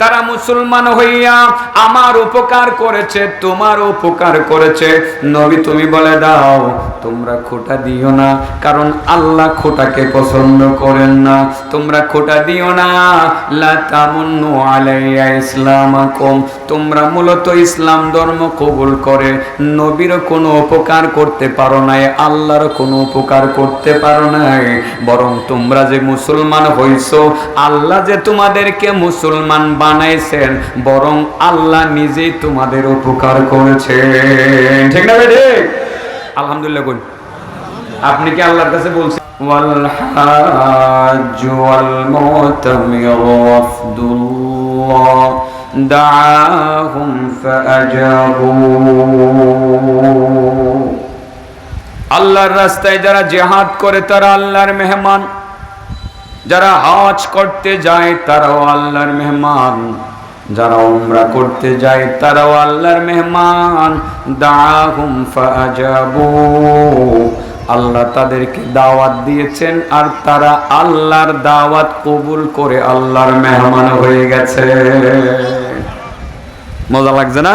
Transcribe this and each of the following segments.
তারা মুসলমান হইয়া আমার উপকার করেছে তোমার উপকার করেছে। নবী তুমি বলে দাও, তোমরা খোটা দিও না, কারণ আল্লাহ খোটাকে পছন্দ করেন না। তোমরা খোটা দিও না, লা তামুন্নু আলাইয়া ইসলামাকুম। তোমরা মূলত ইসলাম ধর্ম কবুল করে। নবীর কোনো উপকার করতে পারো নাই, আল্লাহর কোনো উপকার করতে পারো নাই। বরং তোমরা যে মুসলমান হইছো, আল্লাহ যে তোমাদেরকে মুসলমান বানাইছেন বরং আল্লাহ নিজেই তোমাদের উপকার করেছে ঠিক না ভাই ঠিক আলহামদুলিল্লাহ কই আপনি কি আল্লাহর কাছে বলছেন والحاج والمعتمر وفد الله دعاهم فأجابوا আল্লাহর রাস্তায় যারা জেহাদ করে তারা আল্লাহর মেহমান যারা হজ করতে যায়, তারাও আল্লাহর মেহমান। যারা উমরা করতে যায়, তারাও আল্লাহর মেহমান। ফাজাবু আল্লাহ তাদেরকে দাওয়াত দিয়েছেন আর তারা আল্লাহর দাওয়াত কবুল করে আল্লাহর মেহমান হয়ে গেছে। মজা লাগছে না?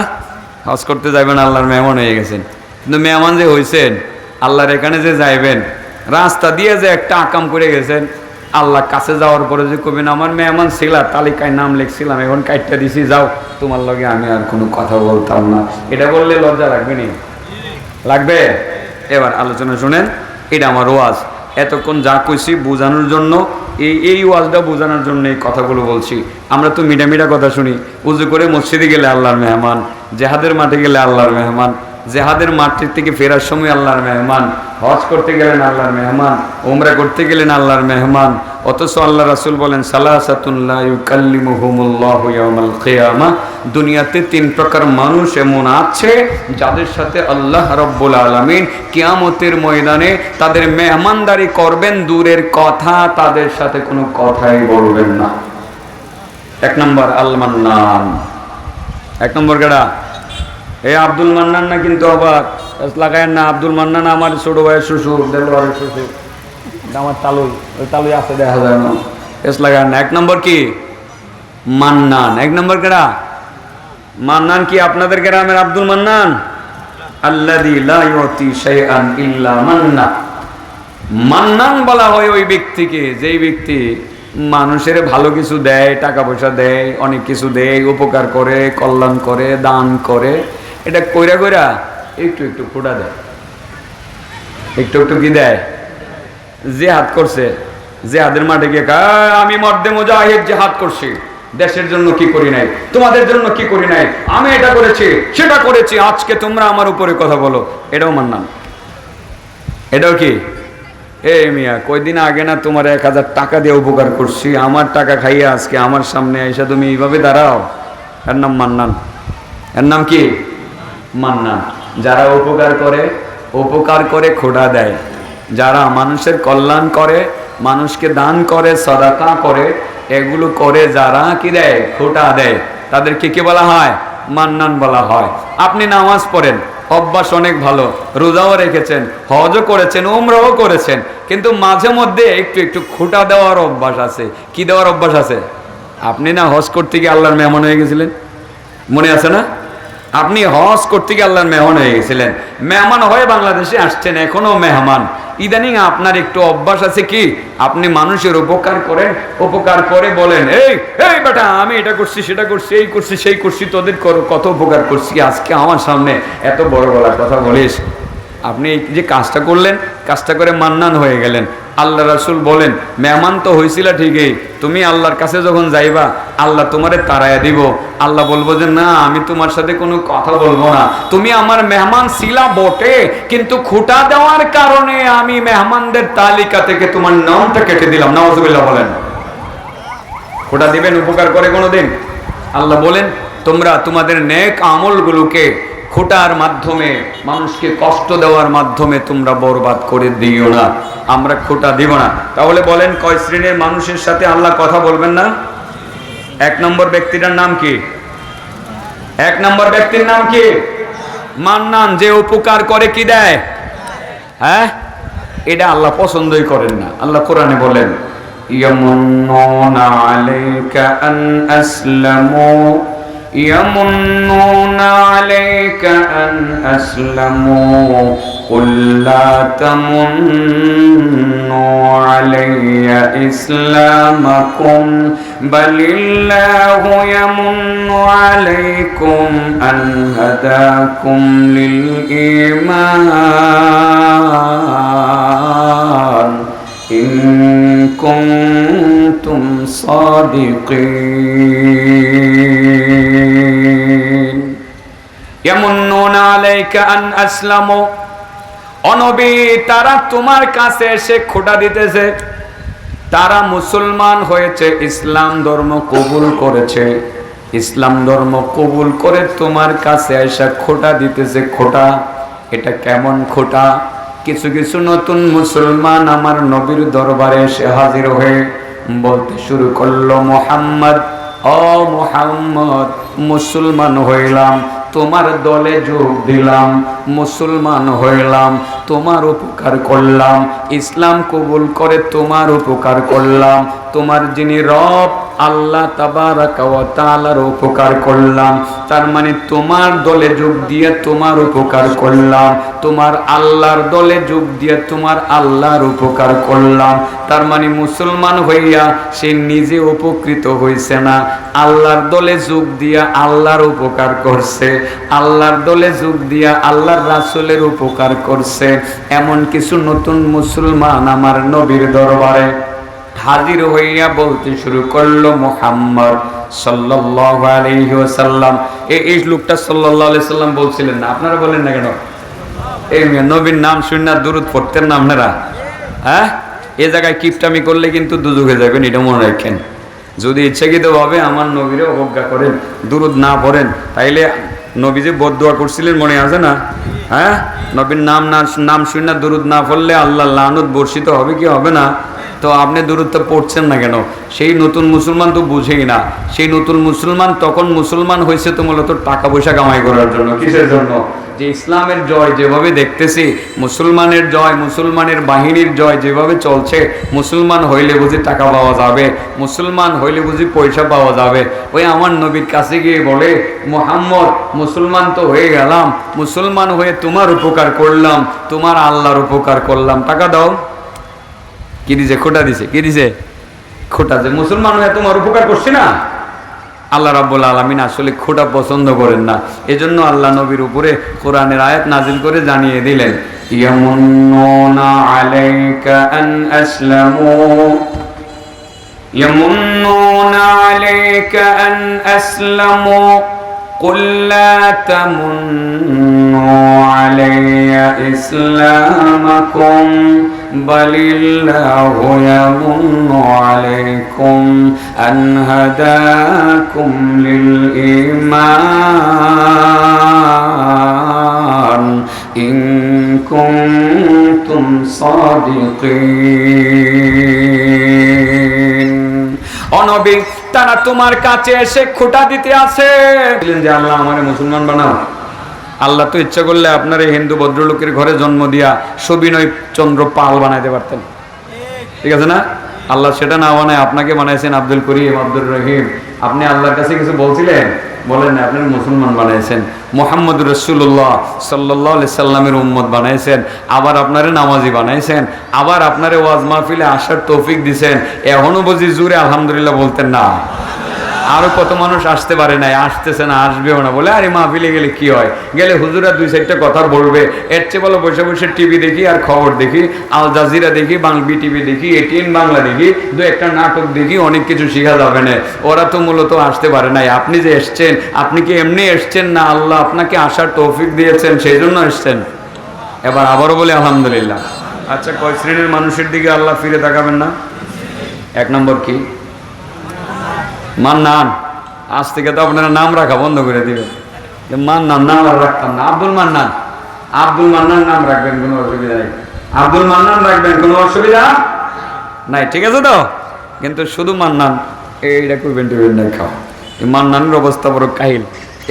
হজ করতে যাবেন আল্লাহর মেহমান হয়ে গেছেন। কিন্তু মেহমান যে হয়েছেন আল্লাহর এখানে যে যাইবেন, রাস্তা দিয়ে যে একটা আকাম করে গেছেন আল্লাহ কাছে যাওয়ার পরে যে কবেন, আমার মেহমান ছিল, তালিকায় নাম লিখছিলাম, এখন কাইটটা দিছি, যাও। তোমার লগে আমি আর কোনো কথা বলতাম না। এটা বললে লজ্জা লাগবে নি? লাগবে? এবার আলোচনা শুনেন, এটা আমার ওয়াজ। এতক্ষণ যা কইছি বোঝানোর জন্য, এই এই ওয়াজটা বোঝানোর জন্য এই কথাগুলো বলছি। আমরা তো মিডা মিডা কথা শুনি। উজু করে মসজিদে গেলে আল্লাহর মেহমান, জেহাদের মাঠে গেলে আল্লাহর মেহমান জেহাদের মাঠের থেকে ফেরার সময় আল্লাহর মেহমান, হজ করতে গেলেন আল্লাহর মেহমান ওমরা করতে গেলেন আল্লাহর মেহমান, অথচ আল্লাহ রাসুল বলেন সালাসাতুল্লাহ দুনিয়াতে তিন প্রকার মানুষ এমন আছে যাদের সাথে আল্লাহ রব্বুল আলমিন কিয়ামতের ময়দানে তাদের মেহমানদারি করবেন, দূরের কথা তাদের সাথে কোনো কথাই বলবেন না। এক নম্বর আল মান্নান এক নম্বর কেডা? এই আব্দুল মান্নান না কিন্তু আবার। লাগায়েন না, আব্দুল মান্নান আমার ছোট ভাইয়ের শ্বশুর দেলোয়ারের শ্বশুর। আমার তালুই, ওই তালুই আছে, দেখা যায় না। এস লাগায়েন না, এক নম্বর কি? মান্নান। এক নম্বর কেডা? মান্নান কি আপনাদের গ্রামের আব্দুল মান্নান? মান্নান বলা হয় ওই ব্যক্তিকে, যেই ব্যক্তি মানুষের ভালো কিছু দেয়, টাকা পয়সা দেয়, অনেক কিছু দেয়, উপকার করে, কল্যাণ করে, দান করে এটা কইরা কইরা একটু একটু ফোটা দেয়। একটু একটু কি দেয়? যে হাত করছে। যে হাতের মাঠে গিয়ে আমি মর্দে মুজাহিদ যে হাত করছি। দেশের জন্য কি করি নাই? তোমাদের জন্য কি করি নাই? আমি এটা করেছি, সেটা করেছি। আজকে তোমরা আমার উপরে কথা বলো। এটাও মানলাম। এটাও কি? এ মিয়া, কয়দিন আগে না তোমার এক হাজার টাকা দিয়ে উপকার করছি। আমার টাকা খাইয়ে আজকে আমার সামনে এসে তুমি এইভাবে দাঁড়াও। এর নাম মান্নান। এর নাম কি? মান্নান যারা উপকার করে উপকার করে খোটা দেয়। যারা মানুষের কল্যাণ করে, মানুষকে দান করে, সদাকা করে, এগুলো করে যারা কি দেয়? খোঁটা দেয়। তাদেরকে কি বলা হয়? মান্নান বলা হয়। আপনি নামাজ পড়েন, অভ্যাস অনেক ভালো, রোজাও রেখেছেন, হজও করেছেন, উমরাও করেছেন, কিন্তু মাঝে মধ্যে একটু একটু খোঁটা দেওয়ার অভ্যাস আছে। কি দেওয়ার অভ্যাস আছে? আপনি না হজ করতে গিয়ে আল্লাহর মেহমান হয়ে গেছিলেন? মনে আছে না? আপনি হজ করতে গিয়ে আল্লাহর মেহমান হয়ে গেছিলেন। মেহমান হয়ে বাংলাদেশে আসছেন, এখনও মেহমান। ইদানিং আপনার একটু অভ্যাস আছে কি? আপনি মানুষের উপকার করেন উপকার করে বলেন, এই এই বেটা, আমি এটা করছি, সেটা করছি, এই করছি, সেই করছি, তোদের কত উপকার করছি আজকে আমার সামনে? এত বড় বলার কথা বলিস। আপনি এই যে কাজটা করলেন, কাজটা করে মান্নান হয়ে গেলেন। আল্লাহ রাসুল বলেন, মেহমান তো হয়েছিল ঠিকই, তুমি আল্লাহর কাছে যখন যাইবা, আল্লাহ তোমারে তাড়াইয়া দিব। আল্লাহ বলব যে, না, আমি তোমার সাথে কোনো কথা বলব না। তুমি আমার মেহমান ছিলা বটে, কিন্তু খুঁটা দেওয়ার কারণে আমি মেহমানদের তালিকা থেকে তোমার নামটা কেটে দিলাম। নওয়াজুবিল্লাহ বলেন। খোটা দিবেন উপকার করে কোনোদিন? আল্লাহ বলেন, তোমরা তোমাদের নেক আমলগুলোকে খোটার মাধ্যমে, মানুষকে কষ্ট দেওয়ার মাধ্যমে তোমরা বরবাদ করে দিও না। আমরা খোটা দিব না। তাহলে বলেন কয় শ্রেণির মানুষের সাথে আল্লাহ কথা বলবেন না? এক নম্বর ব্যক্তিটার নাম কি? এক নম্বর ব্যক্তির নাম কি? মান্নান, যে উপকার করে কি দেয়? হ্যাঁ? এটা আল্লাহ পছন্দই করেন না। আল্লাহ কোরআনে বলেন, ইয়ামুন্নুনা আলাইকা আন আসলামু يمنون عليك أن أسلموا قل لا تمنوا علي إسلامكم بل الله يمن عليكم أن هداكم للإيمان إن كنتم صادقين يمنون عليك أن أسلموا অনবী তারা তোমার কাছে এসে খোটা দিতেছে তারা মুসলমান হয়েছে ইসলাম ধর্ম কবুল করেছে ইসলাম ধর্ম কবুল করে তোমার কাছে এসে খোটা দিতেছে খোটা এটা কেমন খোটা কিছু কিছু নতুন মুসলমান আমার নবীর দরবারে এসে হাজির হয়ে বলতে শুরু করল মোহাম্মদ ও মোহাম্মদ মুসলমান হইলাম তোমার দলে যোগ দিলাম। মুসলমান হইলাম, তোমার উপকার করলাম। ইসলাম কবুল করে তোমার উপকার করলাম। তোমার যিনি রব, আল্লাহ তালার উপকার করলাম। তার মানে তোমার দলে যোগ দিয়ে তোমার উপকার করলাম। তোমার আল্লাহর দলে যোগ দিয়ে তোমার আল্লাহর উপকার করলাম। তার মানে মুসলমান হইয়া সে নিজে উপকৃত হইছে না। আল্লাহর দলে যোগ দিয়া আল্লাহর উপকার করছে। আল্লাহর দলে যোগ দিয়া আল্লাহর রাসুলের উপকার করছে। এমন কিছু নতুন মুসলমান আমার নবীর দরবারে হাজির হইয়া বলতে শুরু করল মোহাম্মদ আলাইহি এই লোকটা সাল্লাম বলছিলেন না, আপনারা বলেন না কেন? এই নবীর নাম শুনে দূরত পড়তেন না আপনারা? হ্যাঁ? এ জায়গায় কিপটামি করলে কিন্তু দুদুকে যাবেন, এটা মনে রাখেন। যদি ইচ্ছাকৃতভাবে আমার নবীরে অবজ্ঞা করেন দূরত না পড়েন, তাইলে নবী যে বদুয়া করছিলেন, মনে আছে না? হ্যাঁ? নবীর নাম না, নাম শুনে দূরত না পড়লে আল্লাহ লানত বর্ষিত হবে কি হবে না? তো আপনি দূরত্ব পড়ছেন না কেন? সেই নতুন মুসলমান তো বুঝেই না। সেই নতুন মুসলমান তখন মুসলমান হয়েছে তো মূলত টাকা পয়সা কামাই করার জন্য, কিসের জন্য? যে ইসলামের জয় যেভাবে দেখতেছি, মুসলমানের জয়, মুসলমানের বাহিনীর জয় যেভাবে চলছে, মুসলমান হইলে বুঝি টাকা পাওয়া যাবে, মুসলমান হইলে বুঝি পয়সা পাওয়া যাবে। ওই আমার নবীর কাছে গিয়ে বলে, মোহাম্মদ, মুসলমান তো হয়ে গেলাম, মুসলমান হয়ে তোমার উপকার করলাম, তোমার আল্লাহর উপকার করলাম। টাকা দাও। কি দিছে? খোটা দিছে, কি দিছে? খোটা যে মুসলমান হয়ে তোমার উপকার করছি না? আল্লাহ রাব্বুল আলামিন আসলে খোটা পছন্দ করেন না এজন্য আল্লাহ নবীর উপরে কোরআনের আয়াত নাজিল করে জানিয়ে দিলেন ইয়ামুন্নুনা আলাইকা আন আসলামু يمنون عليك أن أسلموا قل لا تمنوا علي إسلامكم بل الله يمن عليكم أن هداكم للإيمان إن كنتم صادقين অনবী তারা তোমার কাছে এসে খোটা দিতে আছে যে আল্লাহ আমার মুসলমান বানাও আল্লাহ তো ইচ্ছা করলে আপনার এই হিন্দু ভদ্রলোকের ঘরে জন্ম দিয়া সবিনয় চন্দ্র পাল বানাইতে পারতেন। ঠিক আছে না? আল্লাহ সেটা না বানায় আপনাকে বানাইছেন আব্দুল করিম আব্দুল রহিম। আপনি আল্লাহর কাছে কিছু বলছিলেন? বলেন আপনি মুসলমান বানাইছেন। মোহাম্মদ রসুল্লাহ সাল্লাহ সাল্লামের উম্মত বানাইছেন। আবার আপনারে নামাজি বানাইছেন। আবার আপনারে ওয়াজ মাহফিলে আসার তৌফিক দিছেন। এখনও বুঝি জুড়ে আলহামদুলিল্লাহ বলতেন না। আরও কত মানুষ আসতে পারে নাই, আসতেছে না, আসবেও না। বলে, আরে মাহফিলে গেলে কি হয়? গেলে হুজুরা দুই চারটা কথা বলবে। এর চেয়ে বলো, বসে বসে টিভি দেখি আর খবর দেখি, আল জাজিরা দেখি বাংবি টিভি দেখি, এটিএন বাংলা দেখি, দু একটা নাটক দেখি, অনেক কিছু শেখা যাবে না। ওরা তো মূলত আসতে পারে নাই। আপনি যে এসছেন, আপনি কি এমনি এসছেন না? আল্লাহ আপনাকে আসার তৌফিক দিয়েছেন, সেই জন্য এসছেন। এবার আবারও বলে, আলহামদুলিল্লাহ। আচ্ছা কয় শ্রেণির মানুষের দিকে আল্লাহ ফিরে তাকাবেন না? এক নম্বর কি? মান্নান, আজ থেকে তো আপনারা নাম রাখা বন্ধ করে দিবেন। মান্নান নাম আর রাখতাম না, আব্দুল মান্নান। আব্দুল মান্নান নাম রাখবেন, কোনো অসুবিধা নেই। আব্দুল মান্নান রাখবেন, কোনো অসুবিধা নাই, ঠিক আছে তো? কিন্তু শুধু মান্নান, এইটা করবেন টিবেন না খাও। এই মান্নানের অবস্থা বড় কাহিল।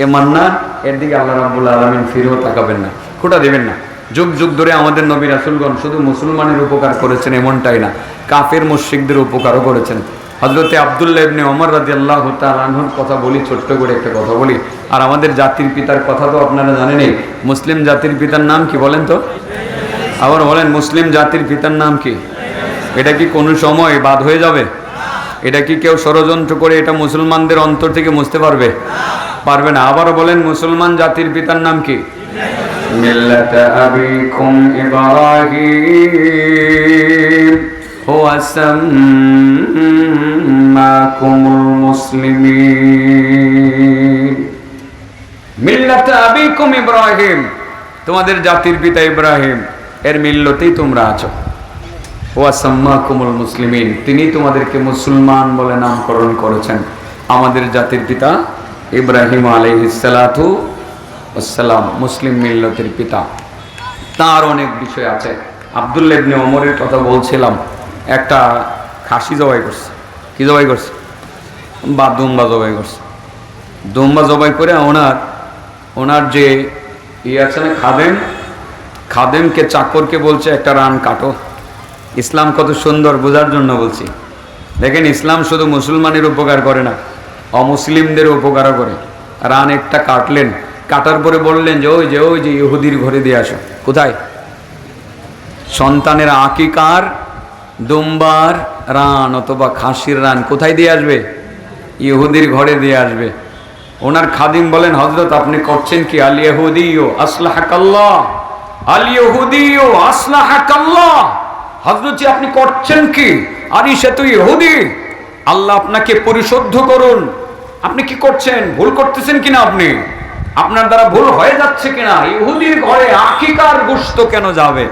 এ মান্নান, এর দিকে আল্লাহ রাবুল আলমিন ফিরেও তাকাবেন না, খোটা দেবেন না। যুগ যুগ ধরে আমাদের নবী রাসুলগণ শুধু মুসলমানের উপকার করেছেন এমনটাই না, কাফের মুশ্রিকদের উপকারও করেছেন। হজরতে আবদুল্লাহ ইবনে ওমর রাজি আল্লাহ তালাহুর কথা বলি, ছোট্ট করে একটা কথা বলি। আর আমাদের জাতির পিতার কথা তো আপনারা জানেনই। মুসলিম জাতির পিতার নাম কি বলেন তো? আবার বলেন, মুসলিম জাতির পিতার নাম কি? এটা কি কোনো সময় বাদ হয়ে যাবে? এটা কি কেউ ষড়যন্ত্র করে এটা মুসলমানদের অন্তর থেকে মুছতে পারবে? পারবে না। আবারও বলেন, মুসলমান জাতির পিতার নাম কি? মিল্লাত আবিকুম ইব্রাহিম। ইব্রাহিম, তোমাদের জাতির পিতা ইব্রাহিম, এর মিল্লতেই তোমরা আছো। ওয়াসাম্মাকুমুল মুসলিমিন, তিনি তোমাদেরকে মুসলমান বলে নামকরণ করেছেন। আমাদের জাতির পিতা ইব্রাহিম আলাইহিসসালাতু আসসালাম মুসলিম মিল্লতের পিতা। তার অনেক বিষয় আছে। আবদুল্লাহ ইবনে ওমরের কথা বলছিলাম। একটা খাসি জবাই করছে। কি জবাই করছে? বা দুম্বা জবাই করছে। দুম্বা জবাই করে ওনার ওনার যে ইয়ে আছে না, খাদেম, খাদেমকে, চাকরকে বলছে একটা রান কাটো। ইসলাম কত সুন্দর বোঝার জন্য বলছি। দেখেন, ইসলাম শুধু মুসলমানের উপকার করে না, অমুসলিমদের উপকারও করে। রান একটা কাটলেন, কাটার পরে বললেন যে, ওই যে ওই যে ইহুদির ঘরে দিয়ে আসো। কোথায়? সন্তানের আকিকার দুম্বার রান অথবা খাসির রান কোথায় দিয়ে আসবে? ইহুদির ঘরে দিয়ে আসবে। ওনার খাদিম বলেন হজরত আপনি করছেন কি? আল ইহুদিও আসলাহাকাল্লাহ। আল ইহুদিও হজরত জি, আপনি করছেন কি? আরে সে তো ইহুদি। আল্লাহ আপনাকে পরিশুদ্ধ করুন। আপনি কি করছেন? ভুল করতেছেন কিনা আপনি? আপনার দ্বারা ভুল হয়ে যাচ্ছে কিনা? ইহুদির ঘরে আকিকার গোস্ত কেন যাবে?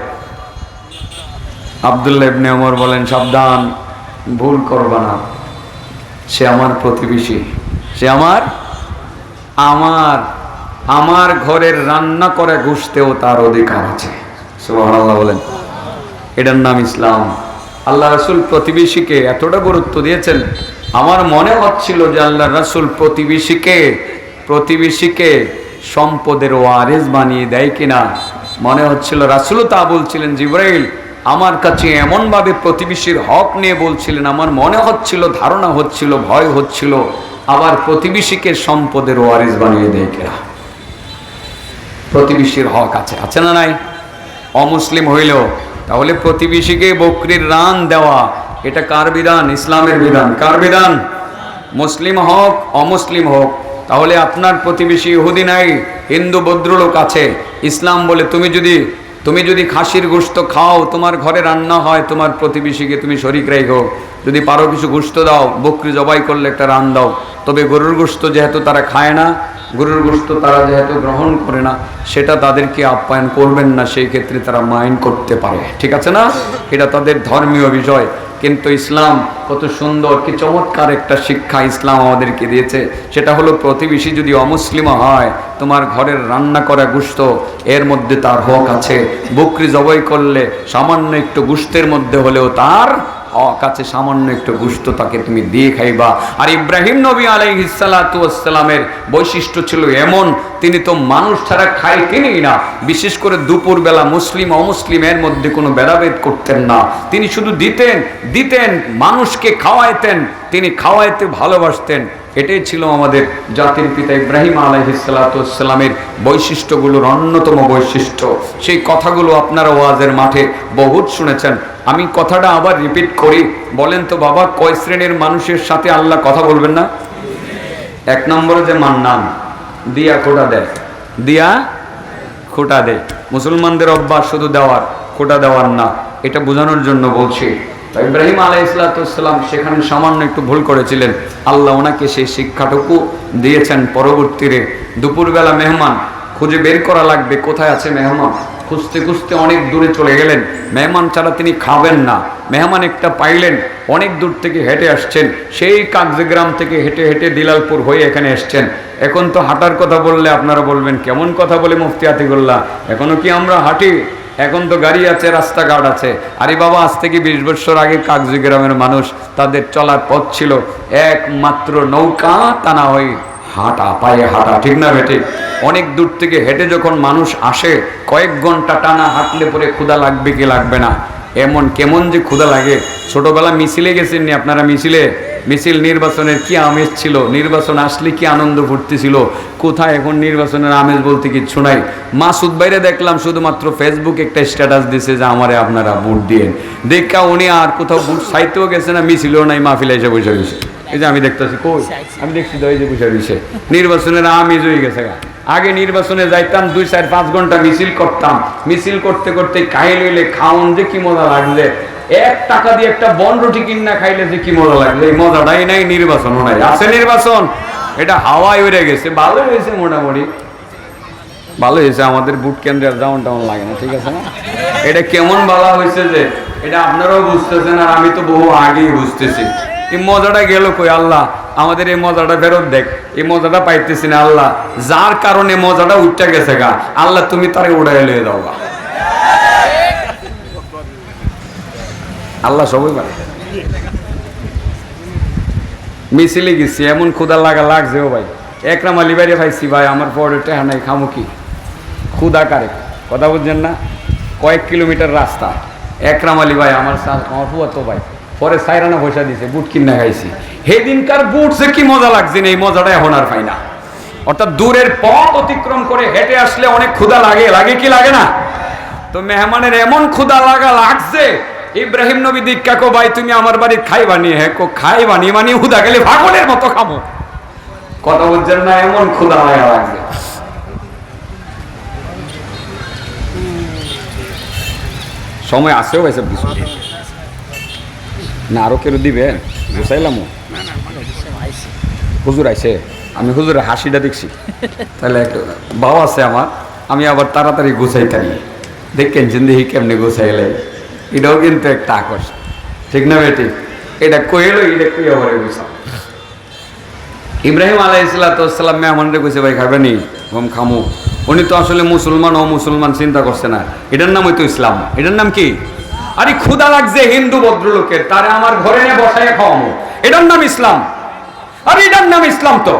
আবদুল্লাহ ইবনে ওমর বলেন, সাবধান, ভুল করবা না। সে আমার প্রতিবেশী। সে আমার আমার আমার ঘরের রান্না করে ঘুষতেও তার অধিকার আছে। সুবহানাল্লাহ বলেন। এটার নাম ইসলাম। আল্লাহ রাসূল প্রতিবেশীকে এতটা গুরুত্ব দিয়েছেন। আমার মনে হচ্ছিল যে আল্লাহ রাসূল প্রতিবেশীকে প্রতিবেশীকে সম্পদের ওয়ারেস বানিয়ে দেয় কিনা। মনে হচ্ছিল রাসূলও তা বলছিলেন, জিব্রাইল আমার কাছে এমনভাবে প্রতিবেশীর হক নিয়ে বলছিলেন, আমার মনে হচ্ছিল, ধারণা হচ্ছিল, ভয় হচ্ছিল, আবার প্রতিবেশীকে সম্পদের ওয়ারিস বানিয়ে দেয় কিনা প্রতিবেশীর হক আছে আছে না নাই? অমুসলিম হইলেও, তাহলে প্রতিবেশীকে বকরির রান দেওয়া, এটা কার বিধান? ইসলামের বিধান। কার বিধান? মুসলিম হোক, অমুসলিম হোক। তাহলে আপনার প্রতিবেশী ইহুদি নাই, হিন্দু ভদ্রলোক আছে, ইসলাম বলে তুমি যদি তুমি যদি খাসির গোস্ত খাও তোমার ঘরে রান্না হয় তোমার প্রতিবেশীকে তুমি শরিক রেখো যদি পারো কিছু গোস্ত দাও, বকরি জবাই করলে একটা রান দাও। তবে গরুর গোস্ত যেহেতু তারা খায় না, গরুর গোস্ত তারা যেহেতু গ্রহণ করে না, সেটা তাদেরকে আপ্যায়ন করবেন না, সেই ক্ষেত্রে তারা মাইন্ড করতে পারে। ঠিক আছে না? এটা তাদের ধর্মীয় বিষয় কিন্তু ইসলাম কত সুন্দর, কি চমৎকার একটা শিক্ষা ইসলাম আমাদেরকে দিয়েছে। সেটা হলো প্রতিবেশী যদি অমুসলিম হয়, তোমার ঘরের রান্না করা গুস্ত এর মধ্যে তার হক আছে। বকরি জবাই করলে সামান্য একটু গুস্তের মধ্যে হলেও তার হক আছে, সামান্য একটু গুস্ত তাকে তুমি দিয়ে খাইবা। আর ইব্রাহিম নবী আলাইহিসালামের বৈশিষ্ট্য ছিল এমন, তিনি তো মানুষ ছাড়া খাইতেনই তিনিই না। বিশেষ করে দুপুরবেলা মুসলিম অমুসলিমের মধ্যে কোনো ভেদাভেদ করতেন না। তিনি শুধু দিতেন দিতেন, মানুষকে খাওয়াইতেন, তিনি খাওয়াইতে ভালোবাসতেন। এটাই ছিল আমাদের জাতির পিতা ইব্রাহিম আলহিসাল্লামের বৈশিষ্ট্যগুলোর অন্যতম বৈশিষ্ট্য। সেই কথাগুলো আপনারা ওয়াজের মাঠে বহুত শুনেছেন। আমি কথাটা আবার রিপিট করি। বলেন তো বাবা, কয় শ্রেণির মানুষের সাথে আল্লাহ কথা বলবেন না? এক নম্বরে যে মান্নান, দিয়া খোটা দেয়। দিয়া খোটা দেয়। মুসলমানদের অভ্যাস শুধু দেওয়ার, খোটা দেওয়ার না। এটা বোঝানোর জন্য বলছি। ইব্রাহিম আলাই ইসলাতাম সেখানে সামান্য একটু ভুল করেছিলেন। আল্লাহ ওনাকে সেই শিক্ষাটুকু দিয়েছেন পরবর্তীতে। দুপুরবেলা মেহমান, খুঁজে বের করা লাগবে, কোথায় আছে মেহমান? খুঁজতে খুঁজতে অনেক দূরে চলে গেলেন। মেহমান ছাড়া তিনি খাবেন না। মেহমান একটা পাইলেন, অনেক দূর থেকে হেঁটে আসছেন। সেই কাগজগ্রাম থেকে হেঁটে হেঁটে দিলালপুর হয়ে এখানে এসছেন। এখন তো হাঁটার কথা বললে আপনারা বলবেন, কেমন কথা বলে মুফতি আতিকুল্লাহ? এখনও কি আমরা হাঁটি? এখন তো গাড়ি আছে, রাস্তাঘাট আছে। আরে বাবা, আজ থেকে বিশ বছর আগে কাগজি গ্রামের মানুষ তাদের চলার পথ ছিল একমাত্র নৌকা, তা না হয় হাঁটা, পায়ে হাঁটা, ঠিক না বেটে অনেক দূর থেকে হেঁটে যখন মানুষ আসে, কয়েক ঘণ্টা টানা হাঁটলে পরে ক্ষুধা লাগবে কি লাগবে না? এমন কেমন যে ক্ষুধা লাগে। ছোটবেলা মিছিলে গেছেন নি আপনারা মিছিলে? মিছিল নির্বাচনের কি আমেজ ছিল? নির্বাচন আসলে কি আনন্দ ফুর্তি ছিল কোথায় এখন নির্বাচনের আমেজ বলতে কিচ্ছু নাই। মাসুদ বাইরে দেখলাম শুধুমাত্র ফেসবুক একটা স্ট্যাটাস দিছে যে আমারে আপনারা ভোট দিয়েন। দেখা উনি আর কোথাও ভোট সাইতেও গেছে না, মিছিলও নাই, মাহফিলে এসে বসে রয়েছে। এই যে আমি দেখতেছি, কই? আমি দেখছি তো এই যে বসে রয়েছে। নির্বাচনের আমেজ হয়ে গেছে গা। আগে নির্বাচনে যাইতাম, দুই, চার, পাঁচ ঘণ্টা মিছিল করতাম। মিছিল করতে করতে খাই লইলে খাওন যে কি মজা লাগলে এক টাকা দিয়ে একটা বন রুটি কিনা খাইলে যে কি মজা লাগলে এই মজাটাই নাই নির্বাচনও নাই। আছে নির্বাচন? এটা হাওয়ায় উড়ে গেছে। ভালো হয়েছে মোটামুটি। ভালো হয়েছে, আমাদের বুট কেন্দ্রে আর যেমন তেমন লাগে না, ঠিক আছে না? এটা কেমন বলা হয়েছে যে, এটা আপনারাও বুঝতেছেন আর আমি তো বহু আগেই বুঝতেছি। এই মজাটা গেল কই, আল্লাহ? আমাদের এই মজাটা ফেরত দেখ। এই মজাটা পাইতেছি না, আল্লাহ। যার কারণে মজাটা উঠতে গেছে গা, আল্লাহ তুমি তারে উড়াই লয়ে দাও আল্লাহ সবই পারে মিছিলে গেছি, এমন ক্ষুদা লাগা লাগছে ও ভাই। একরাম আলী বাইরে ভাইছি ভাই, আমার পরে টেহা নাই, খামু কি? ক্ষুদা কারে? কথা বুঝছেন না? কয়েক কিলোমিটার রাস্তা। একরাম আলী ভাই, আমার আমার ফুয়াতো ভাই, পরে সাইরানা পয়সা দিছে, বুট কিনা খাইছি। সেদিনকার বুট সে কি মজা লাগছে এই মজাটা এখন আর পাই না। অর্থাৎ দূরের পথ অতিক্রম করে হেঁটে আসলে অনেক ক্ষুদা লাগে লাগে কি লাগে না? তো মেহমানের এমন ক্ষুদা লাগা লাগছে ইব্রাহিম নবী দীক্ষা কো ভাই তুমি আমার বাড়ির খাই বানিয়ে হ্যাঁ কো খাই বানিয়ে বানিয়ে হুদা গেলে ভাগনের মতো খাব কথা বলছেন না এমন ক্ষুদা লাগা লাগছে সময় আসেও ভাই সব কিছু। না আরও কেউ দিবেন বুঝাইলাম? হুজুর আইছে। আমি হুজুরের হাসিটা দেখছি। তাহলে একটু বাও আছে আমার আমি আবার তাড়াতাড়ি গুছাই পারি দেখেন জিন্দিহি কেমনি গুছাইলে। এটাও কিন্তু একটা আকর্ষণ ঠিক না বেটি এটা কইলো এটা কই আবার গুছাও ইব্রাহিম আলাই ইসলাতাম মেহমানরে ভাই খাবে নি খামু উনি তো আসলে মুসলমান ও মুসলমান চিন্তা করছে না এটার নাম হয়তো ইসলাম এটার নাম কি আরে ক্ষুদা লাগছে হিন্দু ভদ্রলোকের তারে আমার ঘরে নিয়ে বসায় খাওয়ামো এটার নাম ইসলাম আরে এটার নাম ইসলাম তো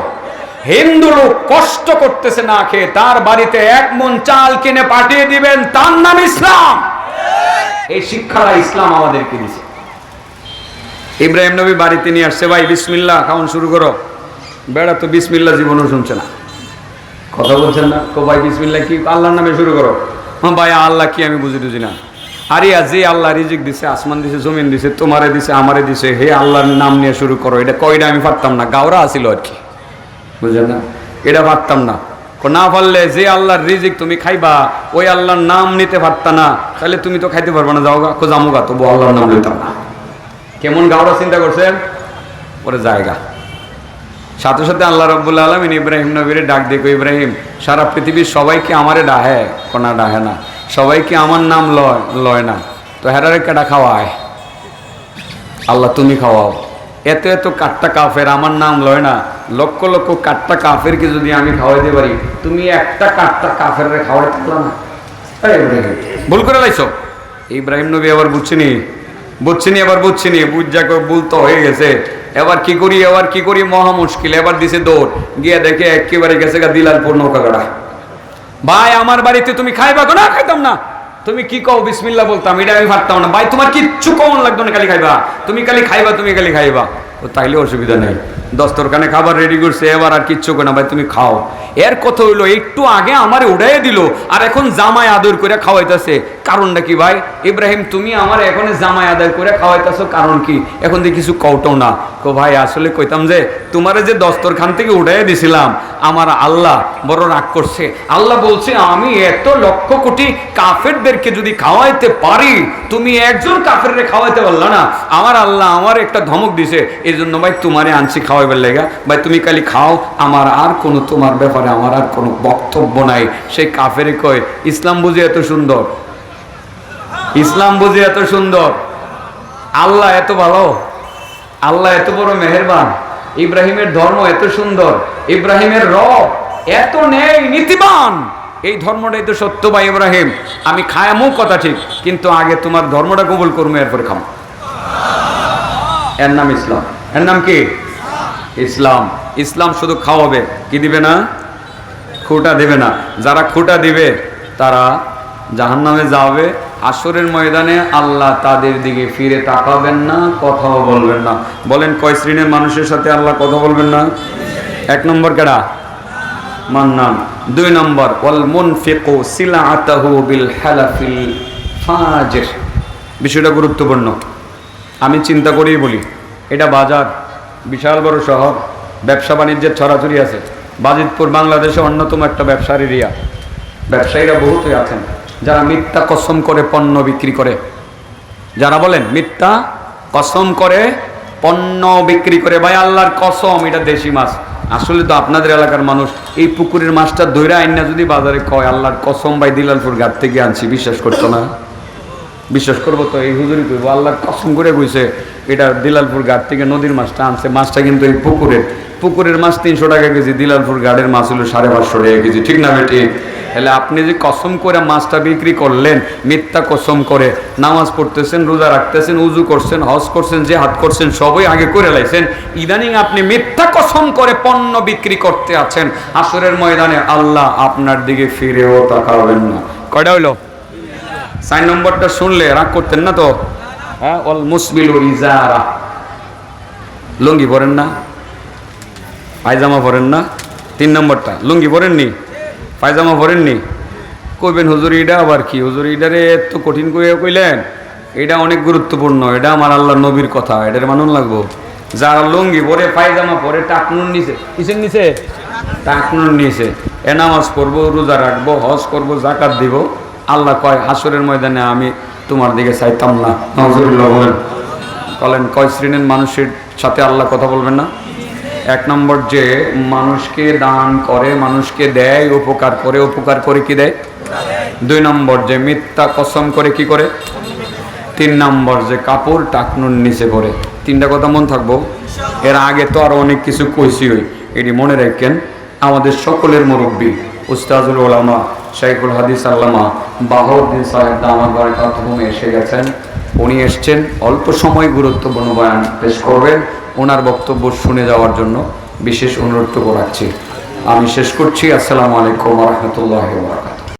হিন্দু লোক কষ্ট করতেছে না খেয়ে তার বাড়িতে এক মন চাল কিনে পাঠিয়ে দিবেন তার নাম ইসলাম এই শিক্ষাটা ইসলাম আমাদেরকে দিছে। ইব্রাহিম নবী বাড়িতে নিয়ে আসছে, ভাই, বিসমিল্লাহ খাওয়ান শুরু করো। বেড়া তো বিসমিল্লা জীবনও শুনছে না। কথা বলছেন না? তো ভাই বিসমিল্লা কি, আল্লাহর নামে শুরু করো। হ্যাঁ ভাই, আল্লাহ কি আমি বুঝি টুঝি না। আরে যে আল্লাহ রিজিক দিছে, আসমান দিছে, জমিন দিছে, তোমারে দিছে, আমারে দিছে, হে আল্লাহর নাম নিয়ে শুরু করো। এটা কয়টা আমি পারতাম না, গাওরা আসিল আর কি। বুঝলেন না? এটা পারতাম না। না পারলে যে আল্লাহর রিজিক তুমি খাইবা, ওই আল্লাহর নাম নিতে পারতা না। তাহলে তুমি তো খাইতে পারবা না যাও গা খো গা তবু আল্লাহর নাম নিতাম না। কেমন গাওরা চিন্তা করছেন? পরে জায়গা। সাথে সাথে আল্লাহ রব্বুল্লা আলমিন ইব্রাহিম নবীরে ডাক দেখো ইব্রাহিম, সারা পৃথিবীর সবাইকে আমারে ডাহে, কোনা ডাহে না। সবাইকে আমার নাম লয় লয় না। তো হেরারে কেটা খাওয়ায়? আল্লাহ তুমি খাওয়াও। এত এত কাট্টা কাফের, আমার নাম লয় না। লক্ষ লক্ষ কাট্টা কাফেরকে যদি আমি খাওয়াইতে পারি, তুমি একটা কাট্টা কাফের থাকলা না। ভুল করে লাইছো? ইব্রাহিম নবী আবার বুঝছিনি? বুঝছিনি এবার বুঝছিনি। বুঝ যাকে ভুল তো হয়ে গেছে। এবার কি করি, এবার কি করি? মহা মুশকিল। এবার দিছে দৌড়। গিয়ে দেখে একেবারে গেছে গা দিলালপুর নৌকা গড়া ভাই, আমার বাড়িতে তুমি খাইবা না, খাইতাম না। তুমি কি কও? বিসমিল্লাহ বলতাম। এটা আমি পারতাম না। ভাই, তোমার কিচ্ছু কমন লাগতো না খালি খাইবা। তুমি খালি খাইবা, তুমি খালি খাইবা। ও তাইলে অসুবিধা নেই। দস্তরখানে খাবার রেডি করছে, এবার আর কিচ্ছু না ভাই, তুমি খাও। এর কথা হইল, একটু আগে আমারে উড়াই দিল, আর এখন জামাই আদর করে খাওয়াইতেছে। কারণটা কি ভাই? ইব্রাহিম, তুমি আমার এখন জামাই আদর করে খাওয়াইতেছো, কারণ কি? এখন দিয়ে কিছু কওটাও না। কো ভাই, আসলে কইতাম যে, তোমারে যে দস্তরখান থেকে উঠাই দিছিলাম, আমার আল্লাহ বড় রাগ করছে। আল্লাহ বলছে, আমি এত লক্ষ কোটি কাফেরদেরকে যদি খাওয়াইতে পারি, তুমি একজন কাফেররে খাওয়াইতে পারলা না। আমার আল্লাহ আমার একটা ধমক দিছে এই জন্য ভাই তোমারে আনছি খাওয়াইবার লেগা। ভাই, তুমি খালি খাও, আমার আর কোনো তোমার ব্যাপারে আমার আর কোনো বক্তব্য নাই। সেই কাফেরে কয়, ইসলাম বুঝে এত সুন্দর? ইসলাম বুঝে এত সুন্দর? আল্লাহ এত ভালো? আল্লাহ এত বড় মেহেরবান? ইব্রাহিমের ধর্ম এত সুন্দর? ইব্রাহিমের রব এত নেই, নীতিবান? এই ধর্মটাই তো সত্য বা ইব্রাহিম। আমি খায়ামও কথা ঠিক, কিন্তু আগে তোমার ধর্মটা কবুল করব এরপরে খাম। এর নাম ইসলাম। এর নাম কি? ইসলাম। ইসলাম শুধু খাওয়াবে, কি দিবে না? খুঁটা দেবে না। যারা খুঁটা দিবে, তারা জাহান্নামে যাবে। আসরের ময়দানে আল্লাহ তাদের দিকে ফিরে তাকাবেন না, কথাও বলবেন না। বলেন, কয় শ্রেণির মানুষের সাথে আল্লাহ কথা বলবেন না? এক নম্বর কেডা? মান্নান। দুই নম্বর, ওয়াল মুনফিকু সিলাআতাহু বিল হালাফিল বিষয়টা গুরুত্বপূর্ণ। আমি চিন্তা করেই বলি। এটা বাজার, বিশাল বড় শহর, ব্যবসা বাণিজ্যের ছড়াছড়ি আছে। বাজিতপুর বাংলাদেশে অন্যতম একটা ব্যবসার এরিয়া ব্যবসায়ীরা বহুতই আছেন। যারা মিথ্যা কসম করে পণ্য বিক্রি করে। যারা বলেন, মিথ্যা কসম করে পণ্য বিক্রি করে, ভাই আল্লাহর কসম, এটা দেশি মাছ। আসলে তো আপনাদের এলাকার মানুষ, এই পুকুরের মাছটা ধৈরা আইনা যদি বাজারে কয়, আল্লাহর কসম, ভাই দিলালপুর ঘাট থেকে আনছি, বিশ্বাস করতো না? বিশ্বাস করব তো, এই হুজুরি করব আল্লাহর কসম করে কইছে, এটা দিলালপুর ঘাট থেকে নদীর মাছটা আনছে। মাছটা কিন্তু এই পুকুরের পুকুরের মাছ তিনশো টাকা কেজি, দিলালপুর ঘাটের মাছ হলো সাড়ে পাঁচশো টাকা কেজি। ঠিক না বেটি? তাহলে আপনি যে কসম করে মাছটা বিক্রি করলেন, মিথ্যা কসম করে, নামাজ পড়তেছেন, রোজা রাখতেছেন, উজু করছেন, হজ করছেন যে হাত করছেন, সবই আগে করে লাইছেন, ইদানিং আপনি মিথ্যা কসম করে পণ্য বিক্রি করতে আছেন। আসরের ময়দানে আল্লাহ আপনার দিকে ফিরেও তাকাবেন না। কয়টা হইল? সাইন নম্বরটা শুনলে রাগ করতেন না তো? হ্যাঁ অল লুঙ্গি পরেন না? পায়জামা পরেন না? তিন নম্বরটা, লুঙ্গি পরেননি? পায়জামা পরেননি? কইবেন, হুজুর এটা আবার কি? হুজুর এটারে এত কঠিন করে কইলেন। এটা অনেক গুরুত্বপূর্ণ এটা আমার আল্লাহ নবীর কথা এটার মানুন লাগবো। যারা লুঙ্গি পরে, পায়জামা পরে টাকনুন নিছে। কিসের নিছে? টাকনুন নিছে। এ নামাজ পড়ব, রোজা রাখব, হজ করব জাকাত দিব। আল্লাহ কয়, হাসরের ময়দানে আমি তোমার দিকে চাইতাম না। বলেন। কয় শ্রেণির মানুষের সাথে আল্লাহ কথা বলবেন না? এক নম্বর যে মানুষকে দান করে, মানুষকে দেয়, উপকার করে উপকার করে কি দেয়? দুই নম্বর যে মিথ্যা কসম করে কি করে? তিন নম্বর যে কাপড় টাকনুর নিচে পড়ে। তিনটা কথা মন থাকব? এর আগে তো আরও অনেক কিছু কইছি হই এটি মনে রাখেন, আমাদের সকলের মুরব্বী। উস্তাজুল ওলামা শেখুল হাদিস আল্লামা বাহাউদ্দিন সাহেব দামার বাড়ির পাঠ্যভূমি এসে গেছেন। উনি এসছেন, অল্প সময় গুরুত্বপূর্ণ বয়ান পেশ করবেন। ওনার বক্তব্য শুনে যাওয়ার জন্য বিশেষ অনুরোধ করাচ্ছি আমি শেষ করছি। আসসালামু আলাইকুম রহমতুল্লাহ